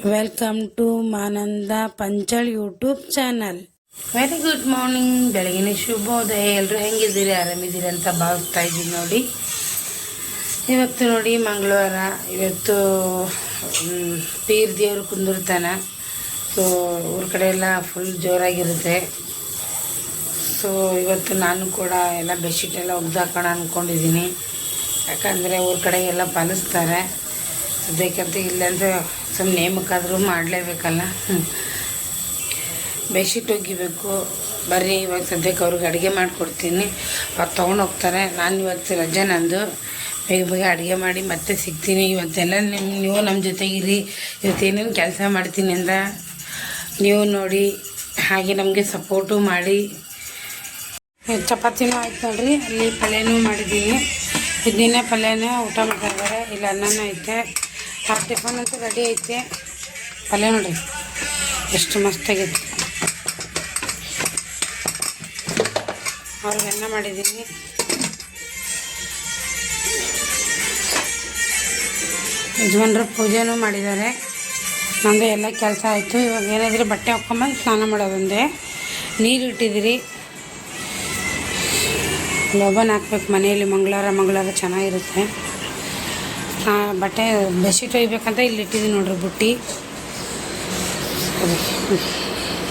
Welcome to ಮಾನಂದ ಪಂಚಳ್ YouTube channel very good morning ಬೆಳಗಿನ ಶುಭೋದಯ. ಎಲ್ಲರೂ ಹೆಂಗಿದ್ದೀರಿ? ಆರಾಮಿದ್ದೀರಿ ಅಂತ ಭಾವಿಸ್ತಾ ಇದ್ದೀನಿ ನೋಡಿ. ಇವತ್ತು ನೋಡಿ ಮಂಗಳವಾರ. ಇವತ್ತು ಪೀರ್ ದೇವರು ಕುಂದಿರ್ತಾನೆ. ಸೊ ಊರ ಕಡೆ ಎಲ್ಲ ಫುಲ್ ಜೋರಾಗಿರುತ್ತೆ. ಸೊ ಇವತ್ತು ನಾನು ಕೂಡ ಎಲ್ಲ ಬೆಡ್ಶೀಟ್ ಎಲ್ಲ ಒಗ್ದಾಕೋಣ ಅಂದ್ಕೊಂಡಿದ್ದೀನಿ ಯಾಕಂದರೆ ಊರ ಕಡೆ ಎಲ್ಲ ಪಾಲಿಸ್ತಾರೆ. ಸದ್ಯಕ್ಕಂತೂ ಇಲ್ಲಾಂದ್ರೆ ಸುಮ್ಮನೆ ನೇಮಕ್ಕಾದರೂ ಮಾಡಲೇಬೇಕಲ್ಲ? ಬೆಡ್ಶೀಟ್ ಒಗಿಬೇಕು. ಬರ್ರಿ, ಇವಾಗ ಸದ್ಯಕ್ಕೆ ಅವ್ರಿಗೆ ಅಡುಗೆ ಮಾಡಿಕೊಡ್ತೀನಿ. ಅವ್ರು ತೊಗೊಂಡು ಹೋಗ್ತಾರೆ. ನಾನು ಇವತ್ತು ರಜೆ ನಂದು. ಬೇಗ ಬೇಗ ಅಡುಗೆ ಮಾಡಿ ಮತ್ತೆ ಸಿಗ್ತೀನಿ. ಇವತ್ತೆಲ್ಲ ನಿಮ್ಮ ನೀವು ನಮ್ಮ ಜೊತೆಗಿರಿ ಇವತ್ತೇನೇನು ಕೆಲಸ ಮಾಡ್ತೀನಿ ಅಂತ ನೀವು ನೋಡಿ, ಹಾಗೆ ನಮಗೆ ಸಪೋರ್ಟು ಮಾಡಿ. ಚಪಾತಿನೂ ಆಯ್ತು ನೋಡ್ರಿ. ಅಲ್ಲಿ ಪಲ್ಯನೂ ಮಾಡಿದ್ದೀನಿ. ಇದನ್ನೇ ಪಲ್ಯನೇ ಊಟ ಮಾಡ್ತಾ ಇದ್ದಾರೆ ಇಲ್ಲಿ ಅನ್ನನೂ ಐತೆ. ಹಾಫ್ ಟಿಫನ್ ಅಂತೂ ರೆಡಿ ಐತೆ. ಪಲ್ಯ ನೋಡ್ರಿ, ಎಷ್ಟು ಮಸ್ತಾಗಿದೆ ಅವ್ರಿಗೆ ಅನ್ನ ಮಾಡಿದ್ದೀನಿ. ಯಜಮಾನ್ರು ಪೂಜೆನೂ ಮಾಡಿದ್ದಾರೆ. ನಮ್ಮದು ಎಲ್ಲ ಕೆಲಸ ಆಯಿತು. ಇವಾಗ ಏನಾದರೂ ಬಟ್ಟೆ ಹಾಕ್ಕೊಂಬಂದು ಸ್ನಾನ ಮಾಡೋದೊಂದೆ. ನೀರು ಇಟ್ಟಿದ್ದೀರಿ. ಲೋಬನ್ ಹಾಕ್ಬೇಕು ಮನೆಯಲ್ಲಿ, ಮಂಗಳವಾರ ಮಂಗಳವಾರ ಚೆನ್ನಾಗಿರುತ್ತೆ. ಬಟ್ಟೆ ಬೆಡ್ಶೀಟ್ ಒಯ್ಬೇಕಂತ ಇಲ್ಲಿ ಇಟ್ಟಿದ್ದೀನಿ ನೋಡ್ರಿ ಬುಟ್ಟಿ.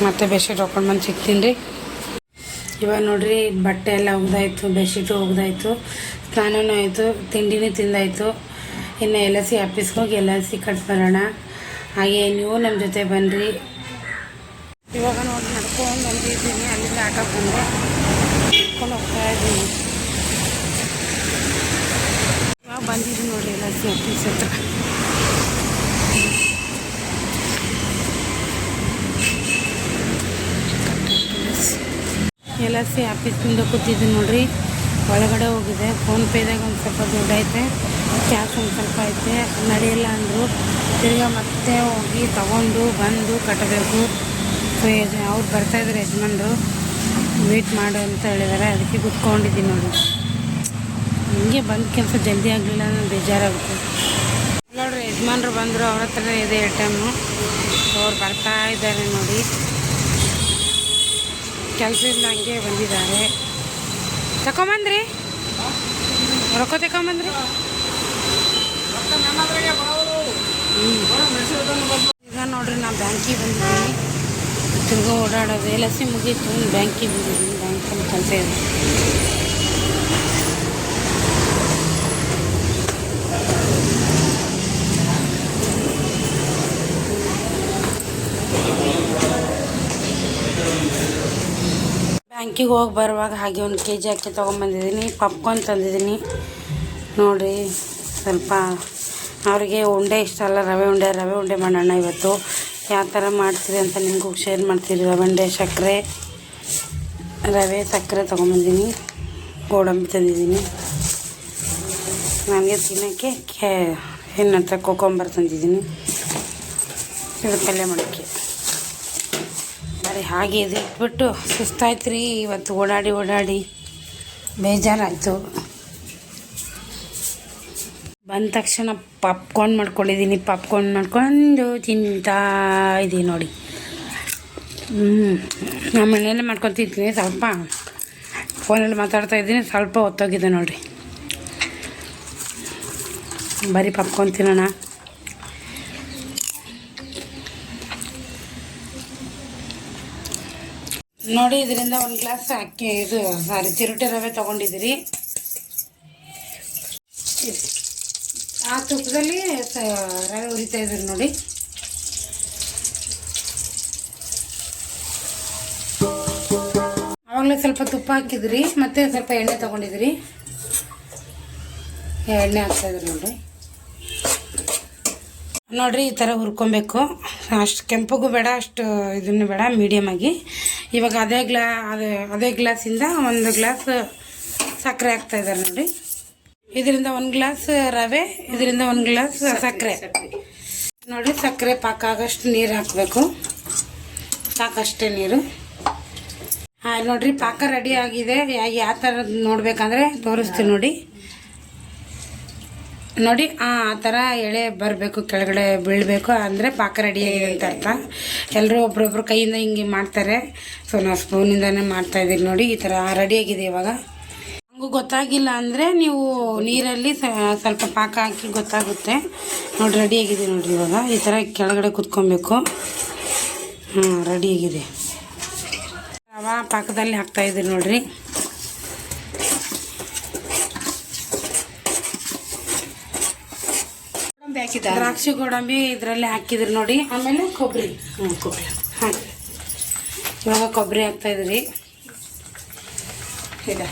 ಮತ್ತೆ ಬೆಡ್ಶೀಟ್ ಹಾಕೊಂಡು ಬಂದು ಸಿಗ್ತೀನಿ ರೀ. ಇವಾಗ ನೋಡ್ರಿ ಬಟ್ಟೆ ಎಲ್ಲ ಒಗ್ದಾಯ್ತು ಬೆಡ್ಶೀಟು ಒಗ್ದಾಯ್ತು ಸ್ನಾನನೂ ಆಯಿತು, ತಿಂಡಿನೂ ತಿಂದಾಯಿತು. ಇನ್ನು ಎಲ್ ಸಿ ಆಫೀಸ್ಗೆ ಹೋಗಿ ಎಲ್ ಸಿ ಕಟ್ಬರೋಣ ಹಾಗೆ ನೀವು ನಮ್ಮ ಜೊತೆ ಬನ್ನಿರಿ ಇವಾಗ ನೋಡಿ ನಡ್ಕೊಂಡು ಬಂದಿದ್ದೀನಿ, ಅಲ್ಲಿಂದ ಆಟೋ ಬಂದೆ. ನಡ್ಕೊಂಡು ಹೋಗ್ತಾ ಇದ್ದೀನಿ. ನೋಡಿ ನೋಡ್ರಿ ಎಲ್ಲ ಸಿ ಆಫೀಸ್ ಹತ್ರ. ಎಲ್ ಐ ಸಿ ಆಫೀಸಿಂದ ಕೂತಿದ್ದು ನೋಡ್ರಿ. ಒಳಗಡೆ ಹೋಗಿದೆ. ಫೋನ್ಪೇದಾಗ ಒಂದು ಸ್ವಲ್ಪ ದುಡ್ಡು ಐತೆ. ಕ್ಯಾಶ್ ಒಂದು ಸ್ವಲ್ಪ ಐತೆ. ನಡೆಯಲ್ಲ ಅಂದರು. ತಿರ್ಗಾ ಮತ್ತೆ ಹೋಗಿ ತಗೊಂಡು ಬಂದು ಕಟ್ಟಬೇಕು. ಸೊ ಯಜ್ ಅವ್ರು ಬರ್ತಾಯಿದ್ರು ಯಜಮಾನ್ರು. ವೇಟ್ ಮಾಡು ಅಂತ ಹೇಳಿದ್ದಾರೆ ಅದಕ್ಕೆ ಕುತ್ಕೊಂಡಿದ್ದೀನಿ ನೋಡಿ. ಹಿಂಗೆ ಬಂದು ಕೆಲಸ ಜಲ್ದಿ ಆಗಲಿಲ್ಲ ನಾನು ಬೇಜಾರಾಗುತ್ತೆ. ನೋಡ್ರಿ ಯಜಮಾನ್ರು ಬಂದರು, ಅವ್ರ ಹತ್ರ ಇದೆ ಟೈಮು ಅವ್ರು ಬರ್ತಾ ಇದ್ದಾರೆ ನೋಡಿ. ಕೆಲಸದಿಂದ ಹಂಗೆ ಬಂದಿದ್ದಾರೆ. ತಗೊಂಬಂದ್ರಿ ರೊಕ್ಕ ತಗೊಂಬಂದ್ರಿ ಈಗ ನೋಡ್ರಿ ನಾನು ಬ್ಯಾಂಕಿಗೆ ಬಂದಿದ್ದೀನಿ ತಿರ್ಗಾ ಓಡಾಡೋದು. ಎಲ್ಲ ಸಿ ಮುಗೀತು, ಬ್ಯಾಂಕಿಗೆ ಬಂದಿದ್ದೀನಿ ಬ್ಯಾಂಕಲ್ಲಿ ಕೆಲಸ ಇದೆ. ಬ್ಯಾಂಕಿಗೆ ಹೋಗಿ ಬರುವಾಗ ಹಾಗೆ ಒಂದು ಕೆ ಜಿ ಅಕ್ಕಿ ತೊಗೊಂಬಂದಿದ್ದೀನಿ ಪಾಪ್ಕಾರ್ನ್ ತಂದಿದ್ದೀನಿ. ನೋಡಿರಿ, ಸ್ವಲ್ಪ ಅವರಿಗೆ ಉಂಡೆ ಇಷ್ಟ ಅಲ್ಲ, ರವೆ ಉಂಡೆ ರವೆ ಉಂಡೆ ಮಾಡೋಣ ಇವತ್ತು. ಯಾವ ಥರ ಮಾಡ್ತೀರಿ ಅಂತ ನಿಮಗೂ ಶೇರ್ ಮಾಡ್ತೀರಿ, ರವೆ ಉಂಡೆ, ಸಕ್ಕರೆ, ರವೆ, ಸಕ್ಕರೆ ತೊಗೊಂಬಂದಿನಿ ಗೋಡಂಬಿ ತಂದಿದ್ದೀನಿ. ನನಗೆ ತಿನ್ನೋಕ್ಕೆ ಕೇ, ಏನಂತ ಕೊಕೊಂಬರ್ ತಂದಿದ್ದೀನಿ. ಇದು ಪಲ್ಯ ಮಾಡೋಕ್ಕೆ ಹಾಗೆ ಇದು ಇಟ್ಬಿಟ್ಟು ಸುಸ್ತಾಯ್ತು ರೀ ಇವತ್ತು ಓಡಾಡಿ ಓಡಾಡಿ ಬೇಜಾರಾಯಿತು. ಬಂದ ತಕ್ಷಣ ಪಾಪ್ಕಾರ್ನ್ ಮಾಡ್ಕೊಂಡಿದ್ದೀನಿ. ಪಾಪ್ಕಾರ್ನ್ ಮಾಡ್ಕೊಂಡು ತಿಂತಾ ಇದ್ದೀನಿ ನೋಡಿ. ನಮ್ಮ ಮನೆಯಲ್ಲೇ ಮಾಡ್ಕೊತಿದ್ದೀನಿ ಸ್ವಲ್ಪ ಫೋನಲ್ಲಿ ಮಾತಾಡ್ತಾ ಇದ್ದೀನಿ. ಸ್ವಲ್ಪ ಹೊತ್ತೋಗಿದೆ ನೋಡಿರಿ. ಬರೀ ಪಾಪ್ಕಾರ್ನ್ ತಿನ್ನೋಣ. ನೋಡಿ, ಇದರಿಂದ ಒಂದು ಗ್ಲಾಸ್ ಅಕ್ಕಿ ಇದು, ಸಾರಿ, ಚಿರುಟೆ ರವೆ ತೊಗೊಂಡಿದ್ದೀರಿ. ಆ ತುಪ್ಪದಲ್ಲಿ ರವೆ ಉರಿತಾ ಇದ್ದೀರಿ ನೋಡಿ. ಆವಾಗಲೇ ಸ್ವಲ್ಪ ತುಪ್ಪ ಹಾಕಿದ್ರಿ, ಮತ್ತೆ ಸ್ವಲ್ಪ ಎಣ್ಣೆ ತೊಗೊಂಡಿದ್ರಿ ಎಣ್ಣೆ ಹಾಕ್ತಾ ನೋಡಿ. ನೋಡ್ರಿ, ಈ ಥರ ಹುರ್ಕೊಬೇಕು. ಅಷ್ಟು ಕೆಂಪಗೂ ಬೇಡ, ಅಷ್ಟು ಇದನ್ನು ಬೇಡ ಮೀಡಿಯಮ್ ಆಗಿ. ಇವಾಗ ಅದೇ ಗ್ಲಾ, ಅದೇ ಅದೇ ಗ್ಲಾಸಿಂದ ಒಂದು ಗ್ಲಾಸ್ ಸಕ್ಕರೆ ಹಾಕ್ತಾ ಇದ್ದಾರೆ ನೋಡಿ. ಇದರಿಂದ ಒಂದು ಗ್ಲಾಸ್ ರವೆ, ಇದರಿಂದ ಒಂದು ಗ್ಲಾಸ್ ಸಕ್ಕರೆ. ನೋಡಿ, ಸಕ್ಕರೆ ಪಾಕ ಆಗೋಷ್ಟು ನೀರು ಹಾಕಬೇಕು. ಸಾಕಷ್ಟೇ ನೀರು. ಹಾಂ ನೋಡಿರಿ, ಪಾಕ ರೆಡಿ ಆಗಿದೆ. ಯಾವ ಥರ ನೋಡಬೇಕಂದ್ರೆ ತೋರಿಸ್ತೀನಿ ನೋಡಿ. ನೋಡಿ, ಆ ಥರ ಎಳೆ ಬರಬೇಕು, ಕೆಳಗಡೆ ಬೀಳಬೇಕು ಅಂದರೆ ಪಾಕ ರೆಡಿಯಾಗಿದೆ ಅಂತ ಅರ್ಥ. ಎಲ್ಲರೂ ಒಬ್ರೊಬ್ರು ಕೈಯಿಂದ ಹಿಂಗೆ ಮಾಡ್ತಾರೆ. ಸೊ ನಾವು ಸ್ಪೂನಿಂದನೇ ಮಾಡ್ತಾ ಇದ್ದೀವಿ ನೋಡಿ, ಈ ಥರ ರೆಡಿಯಾಗಿದೆ ಇವಾಗ. ನಮಗೂ ಗೊತ್ತಾಗಿಲ್ಲ ಅಂದರೆ ನೀವು ನೀರಲ್ಲಿ ಸ್ವಲ್ಪ ಪಾಕ ಹಾಕಿ ಗೊತ್ತಾಗುತ್ತೆ. ನೋಡಿ ರೆಡಿಯಾಗಿದೆ ನೋಡಿರಿ ಇವಾಗ. ಈ ಥರ ಕೆಳಗಡೆ ಕುತ್ಕೊಬೇಕು. ಹ್ಞೂ ರೆಡಿಯಾಗಿದೆ ರವಾ ಪಾಕದಲ್ಲಿ ಹಾಕ್ತಾ ಇದ್ದೀರಿ ನೋಡ್ರಿ ದ್ರಾಕ್ಷಿ ಗೋಡಂಬಿ ಇದರಲ್ಲಿ ಹಾಕಿದ್ರಿ ನೋಡಿ. ಆಮೇಲೆ ಕೊಬ್ಬರಿ. ಹ್ಞೂ ಕೊಬ್ಬರಿ. ಹಾಕಿ ಇವಾಗ ಕೊಬ್ಬರಿ ಹಾಕ್ತಾ ಇದ್ರಿ ಇದೆ.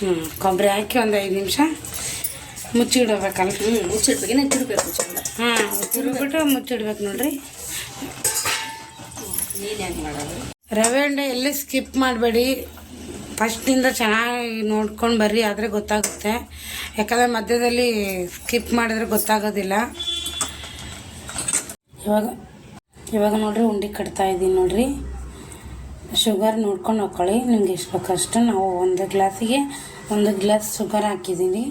ಹ್ಞೂ ಕೊಬ್ಬರಿ ಹಾಕಿ ಒಂದು ಐದು ನಿಮಿಷ ಮುಚ್ಚಿಡ್ಬೇಕಲ್ಲ. ಹ್ಞೂ ಮುಚ್ಚಿಡ್ಬೇಕು. ಇನ್ನು ತಿರ್ಬೇಕು ಚಂದ ಹಾಂ ತಿರುಗ್ಬಿಟ್ಟು ಮುಚ್ಚಿಡ್ಬೇಕು ನೋಡ್ರಿ. ನೀನು ಹೆಂಗೆ ಮಾಡೋದು? ರವೆ ಉಂಡೆ ಎಲ್ಲಿ ಸ್ಕಿಪ್ ಮಾಡಬೇಡಿ. ಫಸ್ಟಿಂದ ಚೆನ್ನಾಗಿ ನೋಡ್ಕೊಂಡು ಬರ್ರಿ, ಆದರೆ ಗೊತ್ತಾಗುತ್ತೆ. ಯಾಕಂದರೆ ಮಧ್ಯದಲ್ಲಿ ಸ್ಕಿಪ್ ಮಾಡಿದ್ರೆ ಗೊತ್ತಾಗೋದಿಲ್ಲ. ಇವಾಗ ಇವಾಗ ನೋಡ್ರಿ ಉಂಡೆ ಕಟ್ತಾ ಇದ್ದೀನಿ ನೋಡ್ರಿ. ಶುಗರ್ ನೋಡ್ಕೊಂಡು ಹಾಕ್ಕೊಳ್ಳಿ ನಿಮ್ಗೆ ಎಷ್ಟು ಬೇಕಷ್ಟು. ನಾವು ಒಂದು ಗ್ಲಾಸಿಗೆ ಒಂದು ಗ್ಲಾಸ್ ಶುಗರ್ ಹಾಕಿದ್ದೀನಿ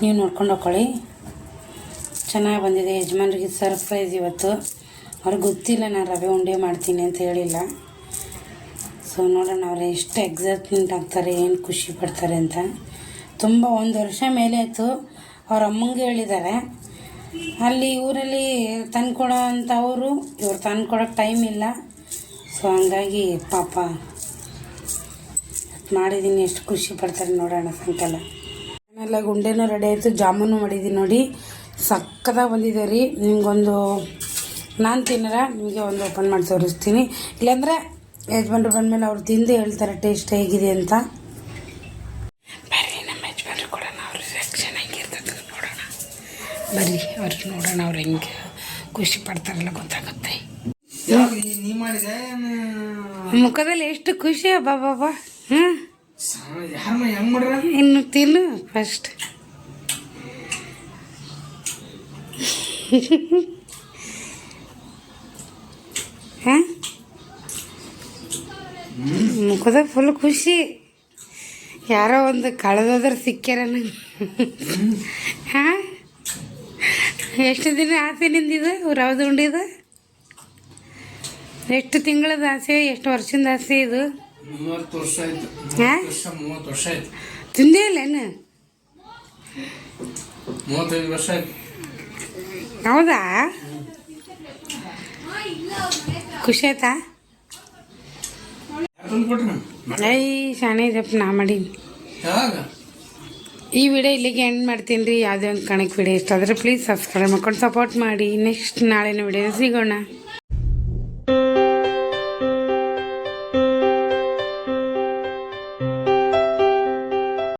ನೀವು ನೋಡ್ಕೊಂಡು ಹಾಕೊಳ್ಳಿ ಚೆನ್ನಾಗಿ ಬಂದಿದೆ. ಯಜಮಾನ್ರಿಗೆ ಸರ್ಪ್ರೈಸ್ ಇವತ್ತು. ಅವ್ರಿಗೆ ಗೊತ್ತಿಲ್ಲ ನಾನು ರವೆ ಉಂಡೆ ಮಾಡ್ತೀನಿ ಅಂತ ಹೇಳಿಲ್ಲ. ಸೊ ನೋಡೋಣ ಅವ್ರು, ಎಷ್ಟು ಎಕ್ಸೈಟ್ಮೆಂಟ್ ಆಗ್ತಾರೆ, ಏನು ಖುಷಿ ಪಡ್ತಾರೆ ಅಂತ. ತುಂಬ ಒಂದು ವರ್ಷ ಮೇಲೆ ಆಯಿತು, ಅವ್ರ ಅಮ್ಮಂಗೆ ಹೇಳಿದ್ದಾರೆ. ಅಲ್ಲಿ ಊರಲ್ಲಿ ತಂದ್ಕೊಡೋ ಅಂತ ಅವರು, ಇವ್ರು ತಂದ್ಕೊಡೋಕೆ ಟೈಮ್ ಇಲ್ಲ. ಸೊ ಹಂಗಾಗಿ ಪಾಪ ಮಾಡಿದ್ದೀನಿ ಎಷ್ಟು ಖುಷಿ ಪಡ್ತಾರೆ ನೋಡೋಣ ಸಾಯಂಕಾಲ. ಆಮೇಲೆ ಗುಂಡೆನೂ ರೆಡಿ ಆಯಿತು, ಜಾಮೂನು ಮಾಡಿದ್ದೀನಿ ನೋಡಿ. ಸಕ್ಕತ್ತಾಗಿ ಬಂದಿದೆ ರೀ. ನಿಮಗೊಂದು ನಾನು ತಿನ್ನಲ್ಲ, ನಿಮಗೆ ಒಂದು ಓಪನ್ ಮಾಡಿ ತೋರಿಸ್ತೀನಿ. ಇಲ್ಲಾಂದರೆ ಯಜಮಾನ್ರು ಬಂದಮೇಲೆ ಅವ್ರು ತಿಂದು ಹೇಳ್ತಾರೆ ಟೇಸ್ಟ್ ಹೇಗಿದೆ ಅಂತ. ಬರ್ರಿ ನಮ್ಮ ಯಜಮಾನ್ರು ಕೊಡೋಣ ಅವ್ರ ರಿಯಾಕ್ಷನ್ ಹೆಂಗಿರ್ತದೆ ನೋಡೋಣ. ಬರ್ರಿ ಅವ್ರಿಗೆ ನೋಡೋಣ ಅವ್ರು ಹೆಂಗೆ ಖುಷಿ ಪಡ್ತಾರಲ್ಲ ಗೊತ್ತಾಗುತ್ತೆ. ನೀ ಮಾಡಿದೆ? ಮುಖದಲ್ಲಿ ಎಷ್ಟು ಖುಷಿ ಅಬ್ಬಾ ಬಾಬಾ ಹ್ಞೂ ಯಾರನ್ನ ಹೆಂಗ್ ಮಾಡ್ರ ಇನ್ನು ತಿನ್ನು ಫಸ್ಟ್ ಹಾಂ ಮುಖದಾಗ ಫುಲ್ ಖುಷಿ. ಯಾರೋ ಒಂದು ಕಳೆದೋದ್ರೆ ಸಿಕ್ಕ್ಯಾರ ನಂಗೆ ಹಾಂ? ಎಷ್ಟು ದಿನ ಆಸೆ ನಿಂದಿದು? ರವದ ಉಂಡಿದು? ಎಷ್ಟು ತಿಂಗಳದ ಆಸೆ ಎಷ್ಟು ವರ್ಷದ ಆಸೆ ಇದು? ತಿಂದೇ ಇಲ್ಲೇನು ಹೌದಾ? ಖುಷಿ ಆಯ್ತಾ? ಐ ಶಾಣೆ ಇದಪ್ಪ ನಾ ಮಾಡೀನಿ. ಈ ವಿಡಿಯೋ ಇಲ್ಲಿಗೆ ಎಂಡ್ ಮಾಡ್ತೀನಿ ರೀ. ಯಾವುದೇ ಒಂದು ಕಣಕ್ಕೆ ವಿಡಿಯೋ ಇಷ್ಟ ಆದರೆ ಪ್ಲೀಸ್ ಸಬ್ಸ್ಕ್ರೈಬ್ ಮಾಡ್ಕೊಂಡು ಸಪೋರ್ಟ್ ಮಾಡಿ. ನೆಕ್ಸ್ಟ್ ನಾಳಿನ ವಿಡಿಯೋ ಸಿಗೋಣ.